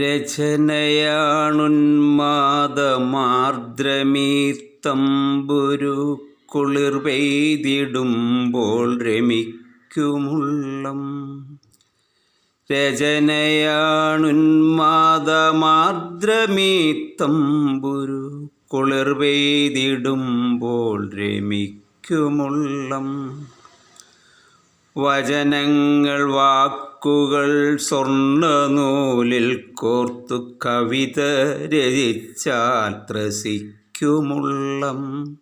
രചനയാണുന്മാദമാർദ്രമീത്തമ്പുരു കുളിർ പെയ്തിടുമ്പോൾ രമിക്കുമുള്ളം. രചനയാണുന്മാദമാർദ്രമീത്തമ്പുരു കുളിർ പെയ്തിടുമ്പോൾ രമിക്കുമുള്ളം. വചനങ്ങൾ വാക്കുകൾ സ്വർണ നൂലിൽ കോർത്തു കവിത രചിച്ചാൽ ത്രസിക്കുമുള്ളം.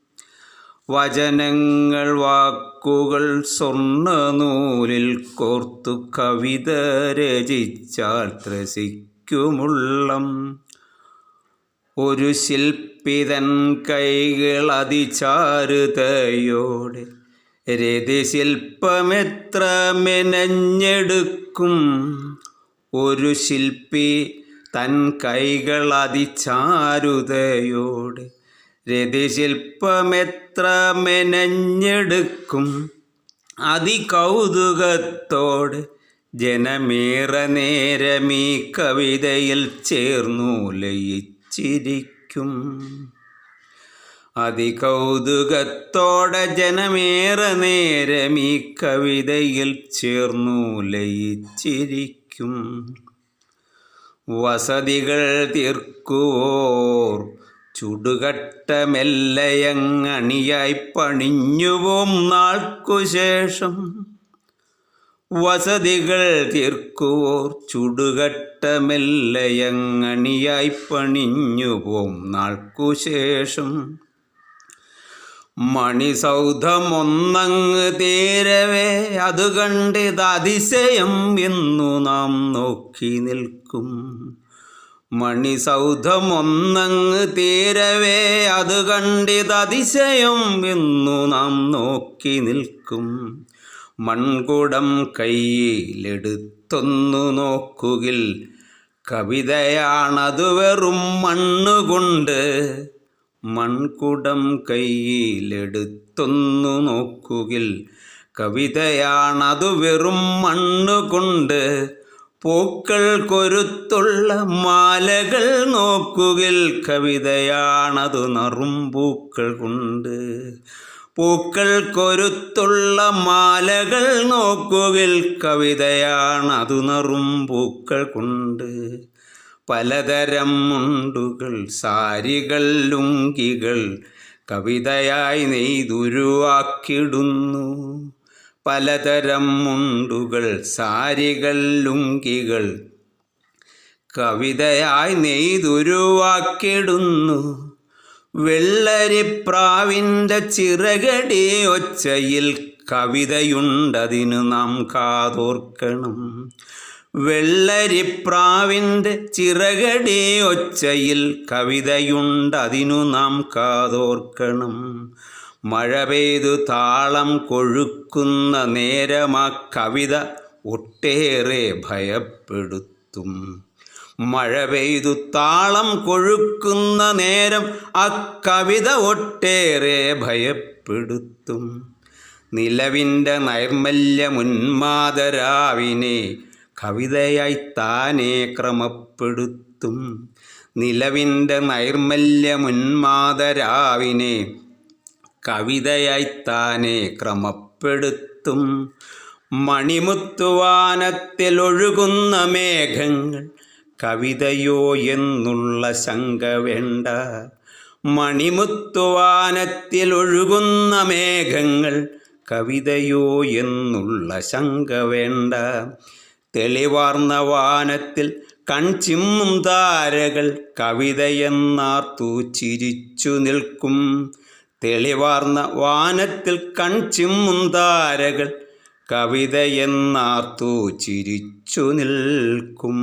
വചനങ്ങൾ വാക്കുകൾ സ്വർണ നൂലിൽ കോർത്തു കവിത രചിച്ചാൽ ത്രസിക്കുമുള്ളം. ഒരു ശില്പിതൻ കൈകൾ അതിചാരുതയോടെ രതിശില്പമെത്ര മെനഞ്ഞെടുക്കും. ഒരു ശില്പി തൻ കൈകൾ അതിചാരുതയോടെ രതിശില്പമെത്ര മെനഞ്ഞെടുക്കും. അതികൗതുകത്തോടെ ജനമേറെ നേരമീ കവിതയിൽ ചേർന്നു ലയിച്ചിരിക്കും അതികൗതുകത്തോടെ ജനമേറെ നേരം ഈ കവിതയിൽ ചേർന്നു ലയിച്ചിരിക്കും. വസതികൾ തീർക്കുവോർ ചുടുകട്ടമെല്ലയങ്ങണിയായി പണിഞ്ഞുവോം നാൾക്കുശേഷം. വസതികൾ തീർക്കുവോർ ചുടുകട്ടമെല്ലയങ്ങണിയായി പണിഞ്ഞു പോം നാൾക്കുശേഷം മണിസൗധമൊന്നങ്ങ് തീരവേ അത് കണ്ടിത് അതിശയം എന്നു നാം നോക്കി നിൽക്കും. മണിസൗധമൊന്നങ്ങ് തീരവേ അത് കണ്ടിത് അതിശയം എന്നു നാം നോക്കി നിൽക്കും. മൺകുടം കയ്യിലെടുത്തൊന്നു നോക്കുകിൽ കവിതയാണതു വെറും മണ്ണുകൊണ്ട്. മൺകുടം കയ്യിലെടുത്തൊന്നു നോക്കുകിൽ കവിതയാണതു വെറും മണ്ണുകൊണ്ട്. പൂക്കൾ കൊരുത്തുള്ള മാലകൾ നോക്കുകിൽ കവിതയാണതു നറുമ്പൂക്കൾ കൊണ്ട്. പൂക്കൾ കൊരുത്തുള്ള മാലകൾ നോക്കുകിൽ കവിതയാണതു നറുമ്പൂക്കൾ കൊണ്ട് പലതരം മുണ്ടുകൾ സാരികൾ ലുങ്കികൾ കവിതയായി നെയ്തുരുവാക്കിടുന്നു പലതരം മുണ്ടുകൾ സാരികൾ ലുങ്കികൾ കവിതയായി നെയ്തുരുവാക്കിടുന്നു വെള്ളരിപ്രാവിന്റെ ചിറകടി ഒച്ചയിൽ കവിതയുണ്ടതിന് നാം കാതോർക്കണം. വെള്ളരിപ്രാവിന്റെ ചിറകടി ഒച്ചയിൽ കവിതയുണ്ടതിനു നാം കാതോർക്കണം. മഴ പെയ്തു താളം കൊഴുക്കുന്ന നേരമാ കവിത ഒട്ടേറെ ഭയപ്പെടുത്തും. മഴ പെയ്തു താളം കൊഴുക്കുന്ന നേരം അക്കവിത കവിത ഒട്ടേറെ ഭയപ്പെടുത്തും. നിലവിന്റെ നൈർമല്യമുന്മാതരാവിനെ കവിതയായി താനെ ക്രമപ്പെടുത്തും. നിലവിന്റെ നൈർമല്യമുന്മാതരാവിനെ കവിതയായി താനെ ക്രമപ്പെടുത്തും. മണിമുത്തുവാനത്തിലൊഴുകുന്ന മേഘങ്ങൾ കവിതയോ എന്നുള്ള ശങ്ക വേണ്ട. മണിമുത്തുവാനത്തിൽ ഒഴുകുന്ന മേഘങ്ങൾ കവിതയോ എന്നുള്ള ശങ്ക വേണ്ട. തെളിവാർന്ന വാനത്തിൽ കൺചിമ്മും താരകൾ കവിതയെന്നാർത്തു ചിരിച്ചു നിൽക്കും. തെളിവാർന്ന വാനത്തിൽ കൺചിമ്മും താരകൾ കവിതയെന്നാർത്തു ചിരിച്ചു നിൽക്കും.